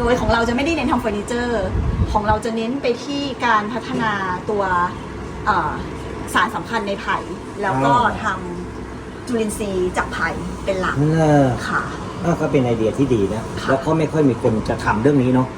โดยของเราจะไม่ได้เน้นทำเฟอร์นิเจอร์ ของเราจะเน้นไปที่การพัฒนาตัวเอ่อสารสำคัญในไผ่ แล้วก็อ๋อทำจุลินทรีย์จากไผ่เป็นหลักเออค่ะอะก็เป็นไอเดียที่ดีนะค่ะแล้วก็ไม่ค่อยมีคนจะทำเรื่องนี้เนาะ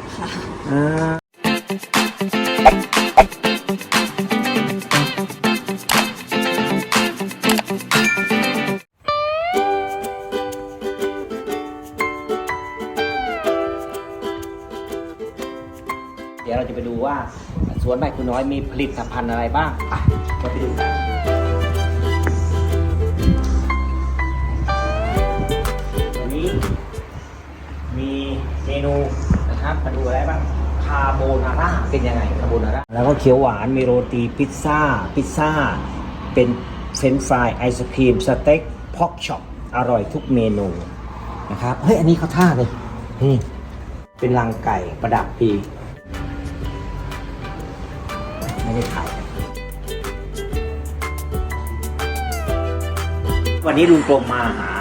สวนใบคุณน้อยมีผลิตภัณฑ์อะไรบ้างไปเราไปดูกันวันนี้มีเมนูนะครับมาดูอะไรบ้างคาโบนาร่าเป็นยังไงคาโบนาร่าแล้วก็เขียวหวานมีโรตีพิซซ่า พิซซ่า เป็นเฟรนช์ฟรายไอศครีมสเต็กพอกช็อปอร่อยทุกเมนูนะครับเฮ้ยอันนี้เขาท่าเลยนี่เป็นรังไก่ประดับดี ไม่ได้ถ่ายกันวันนี้ลุงกลมมาหา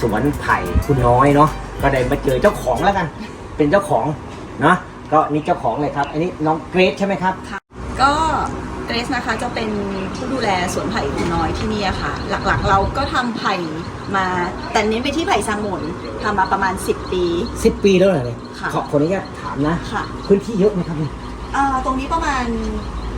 สวนไผ่คุณน้อยเนาะก็ได้มาเจอเจ้าของแล้วกัน เป็นเจ้าของเนาะก็นี่เจ้าของเลยครับ อันนี้น้องเกรซใช่ไหมครับก็เกรซนะคะจะเป็นผู้ดูแลสวนไผ่คุณน้อยที่นี่ค่ะ หลักๆ เราก็ทำไผ่มาแต่เน้นไปที่ไผ่สางหมนทำมาประมาณ 10 ปีสิบปีแล้วเหรอเนี่ยค่ะขอขออนุญาตถามนะค่ะพื้นที่เยอะไหมครับเนี่ยอ่าตรงนี้ประมาณ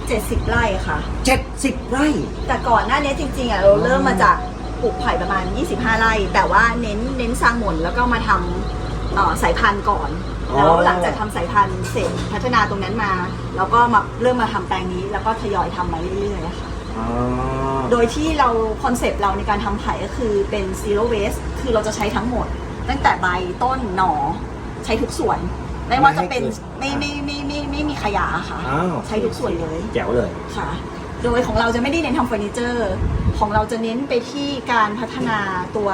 70 ไร่ค่ะเจ็ดสิบไร่ แต่ก่อนหน้านี้จริงๆอะเราเริ่มมาจากปลูกไผ่ประมาณ 25 ไร่ แต่ว่าเน้นเน้นสร้างหมนแล้วก็มาทำเอ่อสายพันธุ์ก่อนอ๋อแล้วหลังจากทำสายพันธุ์เสร็จพัฒนาตรงนั้นมา แล้วก็มาเริ่มมาทำแปลงนี้ แล้วก็ทยอยทำมาเรื่อยๆอะค่ะอ๋อโดยที่เราคอนเซปต์เราในการทำไผ่ก็คือเป็น zero waste คือเราจะใช้ทั้งหมด ตั้งแต่ใบต้นหน่อใช้ทุกส่วน ไม่ว่าจะเป็นไม่ไม่ไม่ไม่ ไม่มีขยะค่ะ อ้าวใช้ทุกส่วนเลยแจ๋วเลยค่ะ โดยของเราจะไม่ได้เน้นทำเฟอร์นิเจอร์ ของเราจะเน้นไปที่การพัฒนาตัว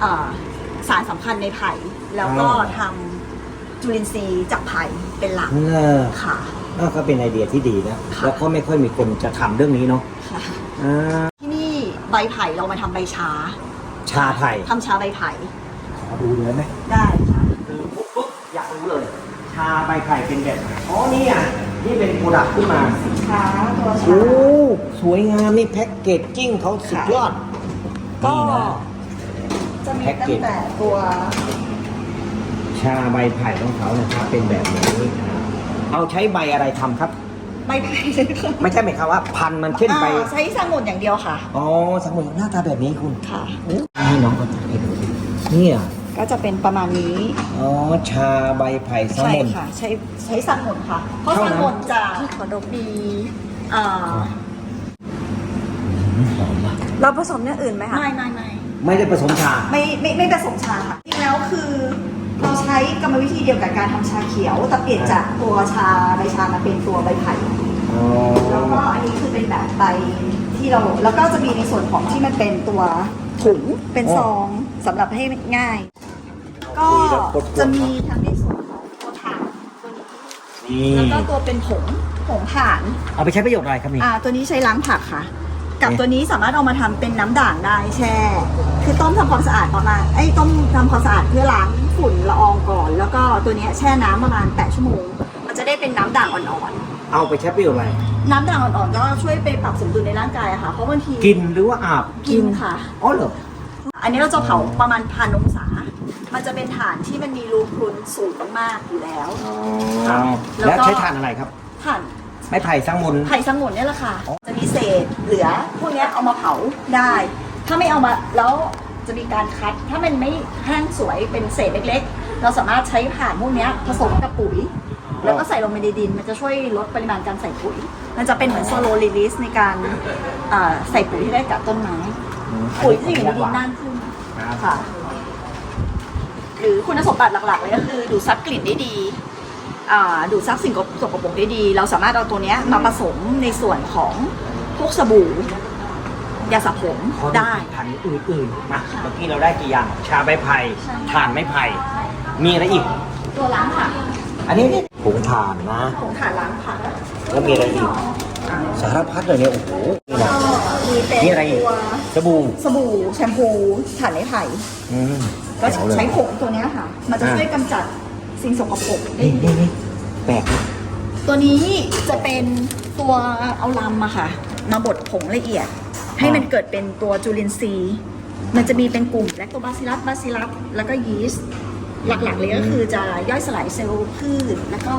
เอ่อสารสำคัญในไผ่ แล้วก็อ๋อทำจุลินทรีย์จากไผ่เป็นหลักเออค่ะอะก็เป็นไอเดียที่ดีนะค่ะ แล้วก็ไม่ค่อยมีคนจะทำเรื่องนี้เนาะค่ะ อ่าที่นี่ใบไผ่เรามาทำใบชาชาไผ่ทำชาใบไผ่ขอดูเลยไหมได้ค่ะ คือปุ๊บปุ๊บอยากรู้เลย ชาใบไผ่เป็นแบบไหนอ๋อนี่อะนี่เป็นโปรดักต์ขึ้นมาสินค้าตัวชาโอ้สวยงามนี่แพ็กเกจจิ้งเขาสุดยอดก็นี่นะ จะมีแพ็กตั้เกจงแต่ตัวชาใบไผ่ของเขานะครับเป็นแบบนี้อ่าเอาใช้ใบอะไรทำครับ ใบไผ่เลยค่ะไม่ใช่หมายความว่าพันธุ์มันเช่นใบ อ่าใช้สมุนอย่างเดียวค่ะ อ๋อสมุนหน้าตาแบบนี้คุณค่ะให้น้องก็ถ่ายให้ดูสิเนี่ย ก็จะเป็นประมาณนี้อ๋อชาใบไผ่สใช่มุน ค่ะ ใช้ใช้สันหมุนค่ะ เพราะเท่าสันั้นนหมุนจะขอดกดีอ่าหอมมากเราผสมอย่างอื่นไหมคะไม่ไม่ไม่ไม่ได้ผสมชา ไม่ไม่ไม่ผสมชาค่ะจริงแล้วคือเราใช้กรรมวิธีเดียวกับการทำชาเขียวแต่เปลี่ยนจากตัวชาใบชามาเป็นตัวใบไผ่ อ๋อ แล้วก็อันนี้คือเป็นแบบใบที่เรา แล้วก็จะมีในส่วนของที่มันเป็นตัวถุงเป็นซองสำหรับให้ง่าย ก็จะมีทั้งในส่วนของตัวถ่านตัวนี้นี่แล้วก็ตัวเป็นผงผงถ่าน เอาไปใช้ประโยชน์อะไรครับนี่ อ่าตัวนี้ใช้ล้างผักค่ะ กับเอ๊ะตัวนี้สามารถเอามาทำเป็นน้ำด่างได้แช่ คือต้มทำความสะอาดประมาณไอ้ยต้มทำความสะอาดเพื่อล้างฝุ่นละอองก่อน แล้วก็ตัวเนี้ยแช่น้ำประมาณ 8 ชั่วโมง มันจะได้เป็นน้ำด่างอ่อนเอาไปใช้ประโยชน์อะไร ๆ น้ำด่างอ่อนๆก็ช่วยไปปรับสมดุลในร่างกายอะค่ะ เพราะบางทีกินหรือว่าอาบ กินค่ะ อ๋อเหรอ อันนี้เราจะเผาประมาณพันองศา มันจะเป็นฐานที่มันมีรูพรุนสูงมากๆอยู่แล้ว อ๋อค่ะแล้วแล้วก็ใช้ถ่านอะไรครับ ฐานไม้ไผ่สร้างมน ไผ่สงวนเนี่ยแหละค่ะ อ๋อ จะมีเศษเหลือพวกเนี้ยเอามาเผาได้ ถ้าไม่เอามาแล้วจะมีการคัด ถ้ามันไม่แห้งสวยเป็นเศษเล็กๆ เราสามารถใช้ผ่านพวกเนี้ยผสมกับปุ๋ย แล้วก็ใส่ลงไปในดิน มันจะช่วยลดปริมาณการใส่ปุ๋ย มันจะเป็นเหมือนโซโลลิลิสในการอ่าใส่ปุ๋ยให้ได้กับต้นไม้ ปุ๋ยจะอยู่ในดินนานขึ้นครับค่ะ หรือคุณสมบัติหลักๆเลยก็คือดูดซับกลิ่นได้ดีอ่าดูดซับสิ่งสกปรกได้ดี เราสามารถเอาตัวเนี้ยมาผสมในส่วนของพวกสบู่ยาสระผมขอได้ถ่านอื่นๆมาเมื่อกี้เราได้กี่อย่างชาใบไผ่ใช่ถ่านไม้ไผ่มีอะไรอีก ตัวล้างผักอันนี้นี่ผงถ่านนะผงถ่านล้างผักแล้วมีอะไรอีกสารพัดเลยเนี่ยโอ้โหนี่นะก็มีเป็นนี่อะไรอีกตัวสบู่สบู่แชมพูถ่านไม้ไผ่อืมก็ แจ๋วเลยใช้ผงตัวเนี้ยค่ะ มันจะอ่าช่วยกำจัดสิ่งสกปรกได้นี่นี่นี่แปลกนะตัวนี้จะเป็นตัวเอาลำอะค่ะ มาบดผงละเอียด ให้มันเกิดเป็นตัวจุลินทรีย์ มันจะมีเป็นกลุ่มแลคโตบาซิลัสบาซิลัสแล้วก็ยีสต์หลักๆเลยก็คือจะย่อยสลายเซลล์พืช แล้วก็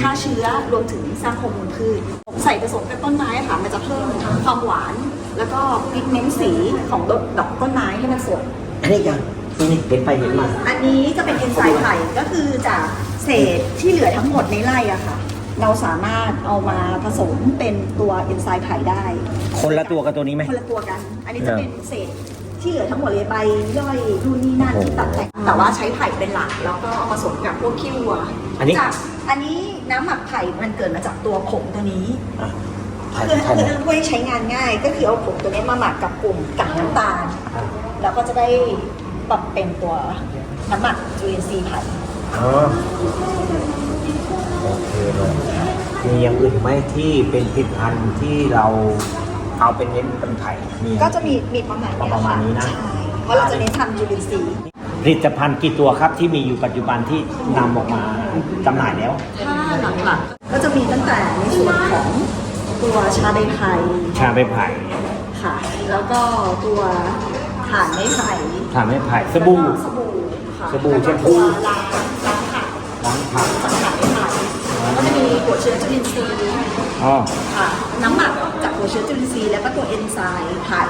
ฆ่าเชื้อรวมถึงสร้างฮอร์โมนพืชใส่ผสมกับต้นไม้อะค่ะ มันจะเพิ่มความหวาน แล้วก็พิกเมนต์สีของดอกดอกต้นไม้ให้มันสดอันนี้ยัง นี่นี่เห็นไปเห็นมา อันนี้จะเป็นเอนไซม์ไผ่ก็คือจากเศษที่เหลือทั้งหมดในไร่อะค่ะ เราสามารถเอามาผสมเป็นตัวเอนไซม์ไผ่ได้ คนละตัวกับตัวนี้ไหม คนละตัวกัน อันนี้จะเป็นเศษที่เหลือทั้งหมดเลยใบย่อยนู่นนี่นั่นที่ตัดแต่งแต่ว่าใช้ไผ่เป็นหลักแล้วก็เอาผสมกับพวกขี้วัวอันนี้ จากอันนี้น้ำหมักไผ่มันเกิดมาจากตัวผงตัวนี้อะถ่ายคือถ่ายคือหน่อยเพื่อให้ใช้งานง่าย ก็คือเอาผงตัวนี้มาหมักกับกลุ่มกับน้ำตาลอะแล้วก็จะได้ ปรับเป็นตัวน้ำหมักจุลินทรีย์ไผ่อ๋อโอเคเลยมีอย่างอื่นไหมที่เป็นผลิตภัณฑ์ที่เราเอาเป็นเน้นเป็นไข่มีก็จะมีมีประมาณเยประมาณนี้นะ ใช่เพราะเราจะเน้นทำจุลินทรีย์ ผลิตภัณฑ์กี่ตัวครับที่มีอยู่ปัจจุบันที่นำออกมาจำหน่ายแล้ว ถ้าหลักๆก็จะมีตั้งแต่ในส่วนของตัวชาใบไผ่ชาใบไผ่ค่ะ แล้วก็ตัว ถ่านไม้ไผ่ชาใบไผ่สบู่ แล้วก็สบู่ค่ะสบู่แล้วก็แชมพูตัวล้างล้างผักล้างผักจากถ่านไม้ไผ่แล้วก็จะมีหัวเชื้อจุลินทรีย์อ๋อ ค่ะ น้ำหมักจากหัวเชื้อจุลินทรีย์แล้วก็ตัวเอนไซม์ไผ่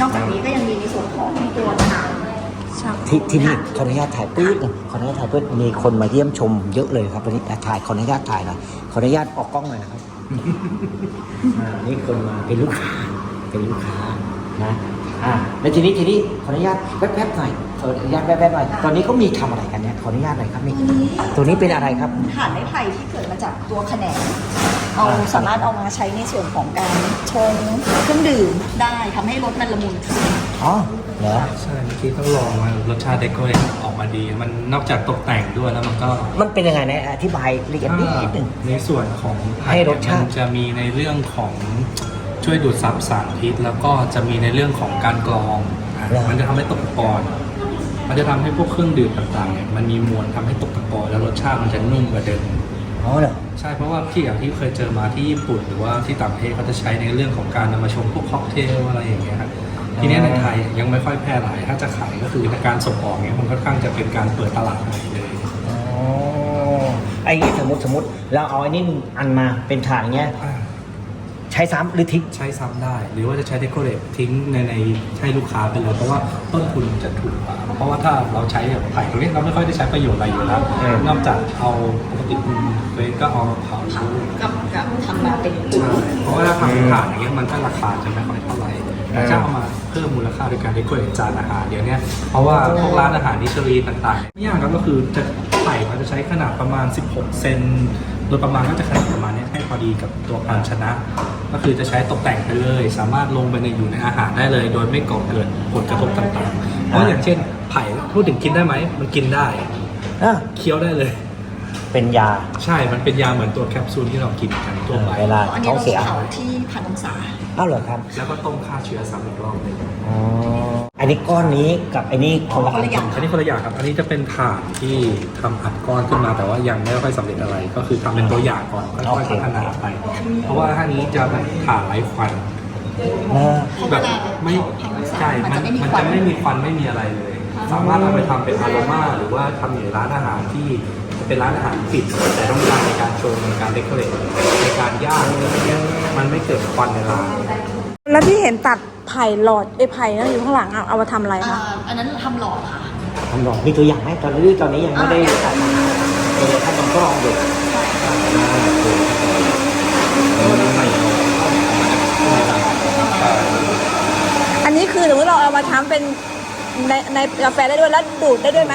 นอกจากนี้ก็ยังมีในส่วนของตัวถ่านที่ที่นี่ขออนุญาตถ่ายปื๊ดหนึ่งขออนุญาตถ่ายปื๊ดมีคนมาเยี่ยมชมเยอะเลยครับวันนี้อะถ่ายขออนุญาตถ่ายหนะขออนุญาตออกกล้องหน่อยนะครับ อ่านี่คนมาเป็นลูกค้าเป็นลูกค้านะ อ่าแล้วทีนี้ทีนี้ขออนุญาตแวบๆหน่อยขออนุญาตแวบๆหน่อย ตอนนี้เขามีทำอะไรกันเนี่ยขออนุญาตหน่อยครับนี่ตัวนี้ตัวนี้เป็นอะไรครับถ่านไม้ไผ่ที่เกิดมาจากตัวแขนงเอาอ่าสามารถเอามาใช้ในส่วนของการชงเครื่องดื่มได้ทำให้รสมันละมุนขึ้นอ๋อเหรอใช่เมื่อกี้ต้องลองมารสชาติเดโกเรทออกมาดี มันนอกจากตกแต่งด้วยแล้วมันก็มันเป็นยังไงนะอธิบายละเอียดนิดหนึ่งในส่วนของไผ่ให้รสชาติ มันจะมีในเรื่องของ ช่วยดูดซับสารพิษ แล้วก็จะมีในเรื่องของการกรองอะมันจะทำให้ตกตะกอนมันจะทำให้พวกเครื่องดื่มต่างๆเนี่ยมันมีมวลทำให้ตกตะกอนแล้วรสชาติมันจะนุ่มกว่าเดิมอ๋อเหรอใช่เพราะว่าที่อย่างที่เคยเจอมาที่ญี่ปุ่น หรือว่าที่ต่างประเทศเขาจะใช้ในเรื่องของการนำมาชงพวกค็อกเทลอะไรอย่างเงี้ยครับทีเนี้ยในไทยยังไม่ค่อยแพร่หลายถ้าจะขายก็คือในการส่งออกเนี่ยมันค่อนข้างจะเป็นการเปิดตลาดใหม่เลย อ๋อไอ้นี่สมมติสมมติเราเอาไอ้นี่อันมาเป็นถาดอย่างเงี้ยอ่า ใช้ซ้ำหรือทิ้ง ใช้ซ้ำได้ หรือว่าจะใช้เด o อเรททิ้งในในให้ลูกค้าไปเลยเพราะว่าต้นทุนจะถูกกว่าเพราะว่าถ้าเราใช้แบบไผ่ตรงนี้เราไม่ค่อยได้ใช้ประโยชน์อะไรอยู่แล้วอืม นอกจากเอาปกติคุณเวก็เอาเผากับกับทำมาเป็นปุ๋ใช่ยเพราะว่าถ้าทำเป็นถ่านอย่างเงี้ยมันก็ราคาจะไม่ค่อยเท่าไหร่แต่ถ้าเอามาเพิ่มมูลค่าโดยการเด o อเรทจานอาหารเดี๋ยวเนี้ยเพราะว่าพวกร้านอาหารนิชลีนต่างๆไม่ยากครับก็คือจะไผ่เขาจะใช้ขนาดประมาณ 16 เซน โดยประมาณก็จะขนาดประมาณเนี้ยให้พอดีกับตัวภาชนะ ก็คือจะใช้ตกแต่งไปเลย สามารถลงไปในอยู่ในอาหารได้เลย โดยไม่ก่อเกิดผลกระทบต่างๆ เพราะอย่างเช่น ไผ่พูดถึงกินได้ไหมมันกินได้อะเคี้ยวได้เลย เป็นยาใช่มันเป็นยาเหมือนตัวแคปซูลที่เรากินกันทั่วไปเวลาอันนี้ท้องเราเสียเผาที่พันองศาอ้าวเหรอครับ แล้วก็ต้มฆ่าเชื้อซ้ำอีกรอบหนึง อ๋อ อันนี้ก้อนนี้กับไอ้นี่คนละคนละอย่างอันนี้คนละอย่างครับ อันนี้จะเป็นถ่านที่ทำอัดก้อนขึ้นมาแต่ว่ายังไม่ค่อยสำเร็จอะไร ก็คือทำเป็นตัวอย่างก่อนค่อยๆพัฒนาไป เพราะว่าถ้านี้จะแบบถ่านไร้ควันนะแบบไม่ใช่ มันมันจะไม่มีควันไม่มีอะไรเลย สามารถเอาไปทำเป็นอารมาหรือว่าทำอยู่ในร้านอาหารที่เป็นร้านอาหารปิด แต่ต้องการในการโชว์ในการเดคอเรทในการย่างอะไรเงี้ยมันไม่เกิดควันในร้าน แล้วที่เห็นตัดไผ่หลอดไอ้ไผ่นั่นอยู่ข้างหลังอะเอามาทำอะไรอ่าคะอันนั้นทำหลอดค่ะ ทำลองมีตัวอย่างไหมตอนนี้ตอนนี้ยังไม่ได้อ่าทำเออท่านลองทดลองดูอันนี้คือสมมติเราเอามาทำเป็นในในกาแฟได้ด้วยแล้วดูดได้ด้วยไหม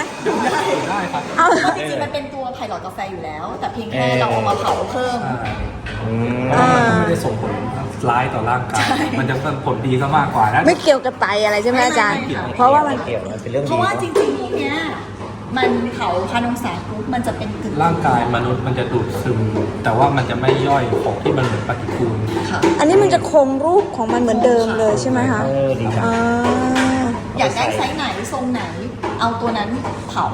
ได้ครับเอาเพราะจริงๆมันเป็นตัวไผ่หลอดกาแฟอยู่แล้ว แต่เพียงแค่เราเอามาเผาเพิ่ม อืมเพราะว่ามันก็ไม่ได้ส่งผลร้ายต่อร่างกาย มันจะเป็นผลดีซะมากกว่านะ ไม่เกี่ยวกับไตอะไรใช่ไหมอาจารย์ ไม่ไม่ไม่เพราะว่ามัน เกี่ยวมันเป็นเรื่องเพดีราะว่าจริงๆพวกเนี้ยมันเผาพันองศาปุ๊บมันจะเป็นกึ่งร่างกายมนุษย์มันจะดูดซึม แต่ว่ามันจะไม่ย่อยของที่มันเหมือนปฏิกูลค่ะ อันนี้มันจะคงรูปของมันเหมือนเดิมเลยใช่ไหมคะเออดีครับอ่าอยากได้ไซส์ไหนทรงไหน เอาตัวนั้นเผา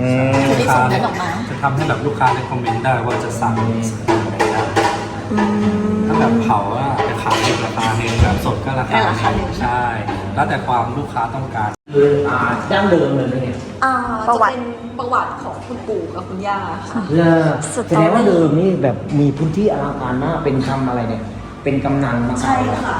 อืมลูกค้าจะได้ส่งนั้นออกมา จะทำให้แบบลูกค้าได้คอมเมนต์ได้ว่าจะสั่งอะไรได้ถ้า แบบเผาอะจะขายในราคาหนึ่งแบบสดก็ราคาได้ราคาหหนึ่นึ่งงใช่ แล้วแต่ความลูกค้าต้องการ คืออ่าดั้งเดิมเลยไหมเนี่ยอ่าประวัติจเป็นประวัติของคุณปู่กับคุณย่าค่ะเออสตอรี่ แสดงว่าเดิมนี่แบบมีพื้นที่อลังการมากเป็นทำอะไรเนี่ย เป็นกำนันมาใช่ก่อนค่ะ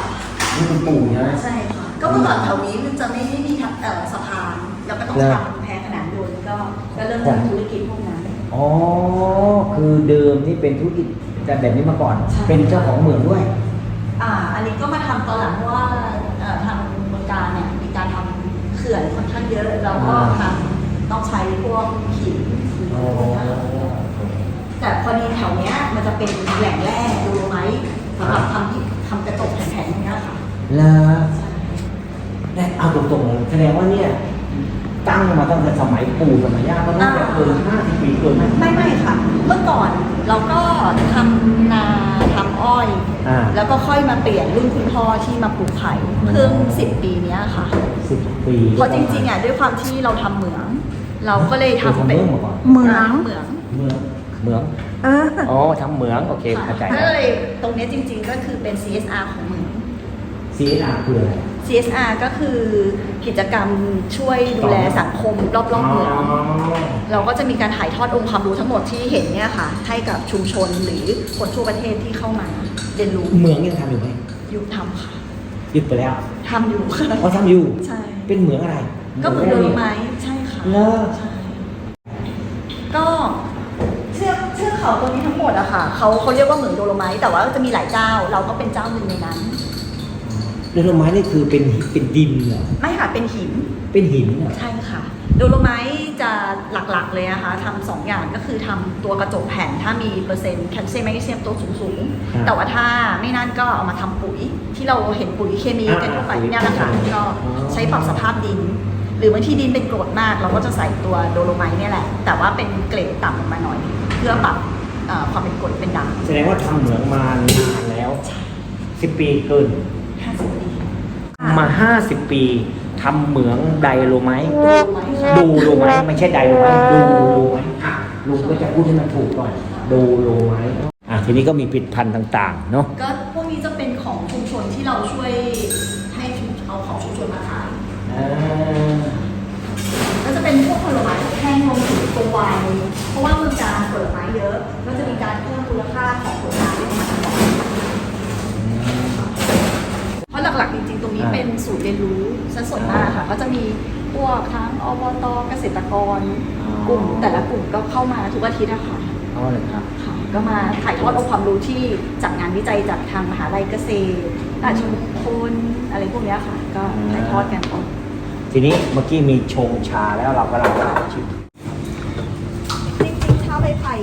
นี่คุณปู่ใช่ไหม ใช่ค่ะ ก็เมื่อก่อนแถวนี้มันจะไม่ได้มีทับเอ่อสะพาน แล้วก็ต้องเหรอทำแพขนานยนต์ก็ก็เริ่มจากธุรกิจพวกนั้น อ๋อ คือเดิมนี่เป็นธุรกิจแต่แบบนี้มาก่อน ใช่ เป็นเจ้าของเหมืองด้วย อ่า อันนี้ก็มาทำตอนหลังเพราะว่าเอ่อทางเมืองการเนี่ยมีการทำเขื่อนค่อนข้างเยอะแล้วก็อ่าทำต้องใช้พวกหินหรืออ๋อพวกนั้นแต่พอดีแถวเนี้ยมันจะเป็นแหล่งแร่ดูไหมสำหรับทำที่ทำกระจกแข็งๆอย่างเงี้ยค่ะแล้วเนี่ยเอาตรงๆเลยแสดงว่าเนี่ย ตั้งมาตั้งแต่สมัยปู่สมัยย่าก็น่าจะเกินห้าสิบปีเกินไหมไม่ไม่ค่ะ เมื่อก่อนเราก็ทำนาทำอ้อย อ่าแล้วก็ค่อยมาเปลี่ยนรุ่นคุณพ่อที่มาปลูกไผ่เพิ่งสิบปีเนี้ยค่ะ สิบปีเพราะจริงๆอะด้วยความที่เราทำเหมือง เราก็เลยทำเป็นทำเหมืองมาก่อนเหมือง เหมือง เหมืองเหมืองเออ อ๋อทำเหมืองโอเคเข้าใจก็เลยตรงเนี้ยจริงๆก็คือเป็น CSR ของเหมืองซีอาร์คืออะไร CSR ก็คือกิจกรรมช่วยดูแลสังคมรอบๆเหมือง เราก็จะมีการถ่ายทอดองค์ความรู้ทั้งหมดที่เห็นเนี่ยค่ะ ให้กับชุมชนหรือคนทั่วประเทศที่เข้ามาเรียนรู้เหมืองยังทำอยู่ไหมอยู่ทำค่ะหยุดไปแล้วทำอยู่ค่ะอ๋อทำอยู่ใช่เป็นเหมืองอะไร ก็เหมือนเดิมไหมใช่ค่ะเลอใช่ก็เชือกเชือกเขาตัวนี้ทั้งหมดอะค่ะเขาเขาเรียกว่าเหมืองโดโลไมต์แต่ว่าจะมีหลายเจ้า เราก็เป็นเจ้าหนึ่งในนั้น เรือไม้นี่คือเป็นเป็นดินเหรอไม่ค่ะเป็นหินเป็นหินเหรอใช่ค่ะ โดโลไมต์จะหลักๆเลยนะคะทำสองอย่างก็คือทำตัวกระจกแผ่นถ้ามีเปอร์เซ็นต์แคลเซียมแมกนีเซียมตัวสูงๆ แต่ว่าถ้าไม่นั่นก็เอามาทำปุ๋ย ที่เราเห็นปุ๋ยเคมีกันทั่วไปเนี่ยแหละค่ะก็ใช้ปรับสภาพดิน หรือบางที่ดินเป็นกรดมาก เราก็จะใส่ตัวโดโลไมต์เนี่ยแหละ แต่ว่าเป็นเกรดต่ำลงมาหน่อย เพื่อปรับเอ่อความเป็นกรดเป็นด่างแสดงว่าทำเหมืองมานานแล้วสิบปีเกิน 50 ปีมาห้าสิบปีทำเหมืองไดโลไมต์โดโลไมต์ค่ะดูโลไมต์ไม่ใช่ไดโลไมต์ดูโลไมต์อะลุงก็จะพูดให้มันถูกก่อนดูโลไมต์อะทีนี้ก็มีผลิตภัณฑ์ต่างๆเนาะก็พวกนี้จะเป็นของชุมชนที่เราช่วยให้ชุมเอาของชุมชนมาขายอ่าก็จะเป็นพวกผลไม้แห้งรวมถึงตัวไวน์เพราะว่าเมืองการผลไม้เยอะ ก็จะมีการเพิ่มมูลค่าของผลไม้ให้มันก่อนเพรา หลักๆจริงๆ ตรงนี้เป็นศูนย์เรียนรู้ซะส่วนมากค่ะ ก็จะมีพวกทั้งอบตเกษตรกร กลุ่มแต่ละกลุ่มก็เข้ามาทุกอาทิตย์อะค่ะเอาเลยครับ ค่ะก็มาถ่ายทอดองค์ความรู้ที่จากงานวิจัยจากทางมหาลัยเกษตรราชมงคลอะไรพวกเนี้ยค่ะ ก็ถ่ายทอดกันก่อนทีนี้เมื่อกี้มีชงชาแล้วเรากำลังจะชิม จริงๆชาใบไผ่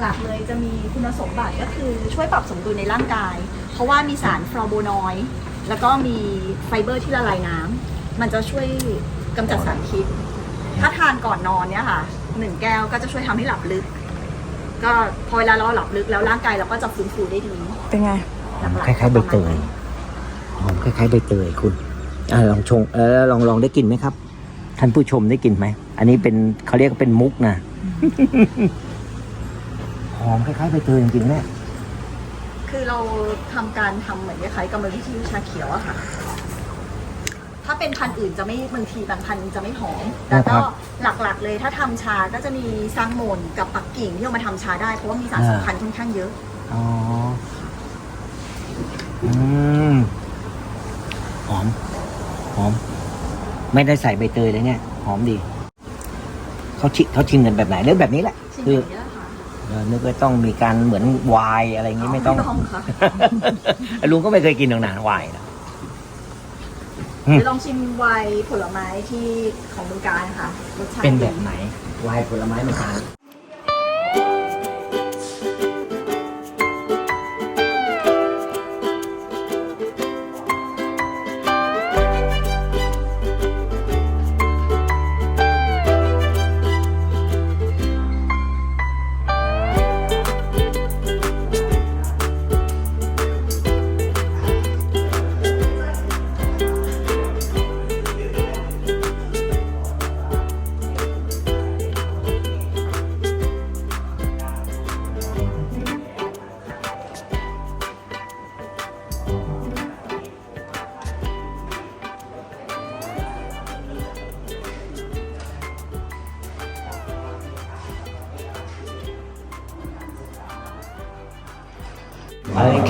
หลักๆ เลยจะมีคุณสมบัติก็คือช่วยปรับสมดุลในร่างกาย เพราะว่ามีสารฟลาโวนอยด์ แล้วก็มีไฟเบอร์ที่ละลายน้ำมันจะช่วยกำจัดสารพิษ ถ้าทานก่อนนอนเนี่ยค่ะหนึ่งแก้วก็จะช่วยทำให้หลับลึก ก็พอเวลาเราหลับลึกแล้วร่างกายเราก็จะฟื้นฟูได้ดีเป็นไงหลักๆคล้ายๆใบเตยหอมคล้ายๆใบเตยคุณอ่าลองชงเออลองลองได้กลินไหมครับท่านผู้ชมได้กลินไหมอันนี้เป็นเขาเรียกว่าเป็นมุกนะหอมคล้ายๆใบเตยจริงๆเนี่ย คือเราทำการทำเหมือนคล้ายๆกรรมวิธีชาเขียวอะค่ะ ถ้าเป็นพันธุ์อื่นจะไม่บางทีบางพันธุ์จะไม่หอม แต่ก็หลักๆเลยถ้าทำชาก็จะมีซังโมนกับปักกิ่งที่เอามาทำชาได้เพราะว่ามีสารสำคัญค่อนข้างเยอะ อ๋อ อืม หอม หอม ไม่ได้ใส่ใบเตยเลยเนี่ย หอมดี เขาชิเขาชิมกันแบบไหนเรื่องแบบนี้แหละ ชิมคืออย่างนี้ นึกว่าต้องมีการเหมือนไวน์อะไรอย่างงี้ไม่ต้องไม่ต้อง ค่ะลุงก็ไม่เคยกินหรอกนะไวน์นะ อืมเดี๋ยวลองชิมไวน์ผลไม้ที่ของเมืองการค่ะรสชาติเป็นแบบไหนไวน์ผลไม้มันต่าง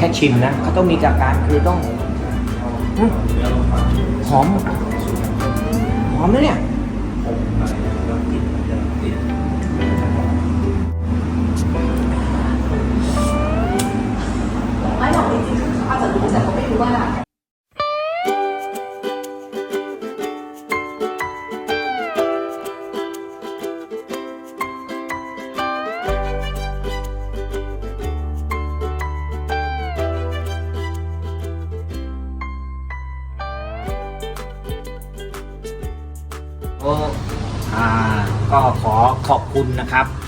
ค่ชิมนะเขาต้องมีจากการคือต้องหอมหอมนะเนี่ย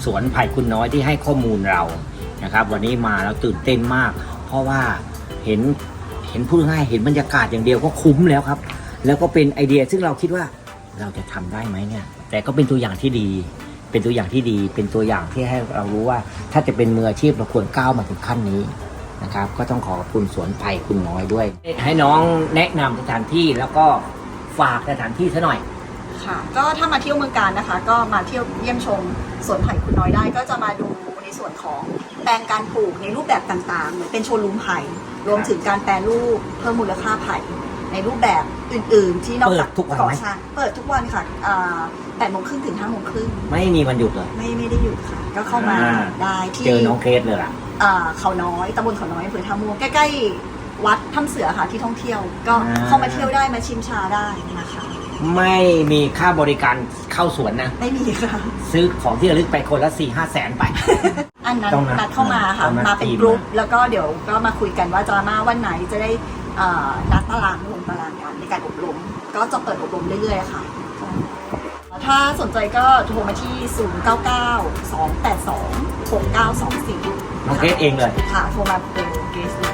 สวนไผ่คุณน้อยที่ให้ข้อมูลเรานะครับ วันนี้มาแล้วตื่นเต้นมาก เพราะว่าเห็นเห็นพูดง่ายเห็นบรรยากาศอย่างเดียวก็คุ้มแล้วครับ แล้วก็เป็นไอเดียซึ่งเราคิดว่าเราจะทำได้ไหมเนี่ย แต่ก็เป็นตัวอย่างที่ดี เป็นตัวอย่างที่ดี เป็นตัวอย่างที่ให้เรารู้ว่า ถ้าจะเป็นมืออาชีพเราควรก้าวมาถึงขั้นนี้นะครับ ก็ต้องขอขอบคุณสวนไผ่คุณน้อยด้วย ให้น้องแนะนำสถานที่แล้วก็ฝากสถานที่ซะหน่อยค่ะก็ถ้ามาเที่ยวเมืองการนะคะ ก็มาเที่ยวเยี่ยมชม สวนไผ่คุณน้อยได้ก็จะมาดูในส่วนของแปลงการปลูกในรูปแบบต่างๆ เหมือนเป็นโชว์รูมไผ่รวมถึงการแปรรูปเพิ่มมูลค่าไผ่ในรูปแบบอื่น ๆ ที่นอกจากเปิดทุกวันไหมก่อสร้างเปิดทุกวันค่ะแปดโมงครึ่งถึงห้าโมงครึ่งไม่มีวันหยุดเลยไม่ไม่ได้หยุดค่ะ ก็เข้ามาอ่าได้ที่เจอน้องเคสเลยล่ะอ่าเขาน้อยตำบลเขาน้อยอำเภอท่าม่วงใกล้ๆวัดถ้ำเสือค่ะที่ท่องเที่ยว ก็อ่าเข้ามาเที่ยวได้มาชิมชาได้นะคะ ไม่มีค่าบริการเข้าสวนนะ ไม่มีค่ะ ซื้อของที่ระลึกไปคนละสี่ห้าแสนไป อันนั้นต้องนัดนัดเข้ามาค่ะ ต้องนัดมาเป็นทีม กรุ๊ปมาแล้วก็เดี๋ยวก็มาคุยกันว่าจะมาวันไหนจะได้เอ่อนัดตารางลงตารางกันในการอบรม ก็จะเปิดอบรมเรื่อยๆค่ะ ถ้าสนใจก็โทรมาที่ 0 9 9 2 8 2 6 9 2 4น้องเกสเองเลย ค่ะ โทรมาเป็นเกสเลย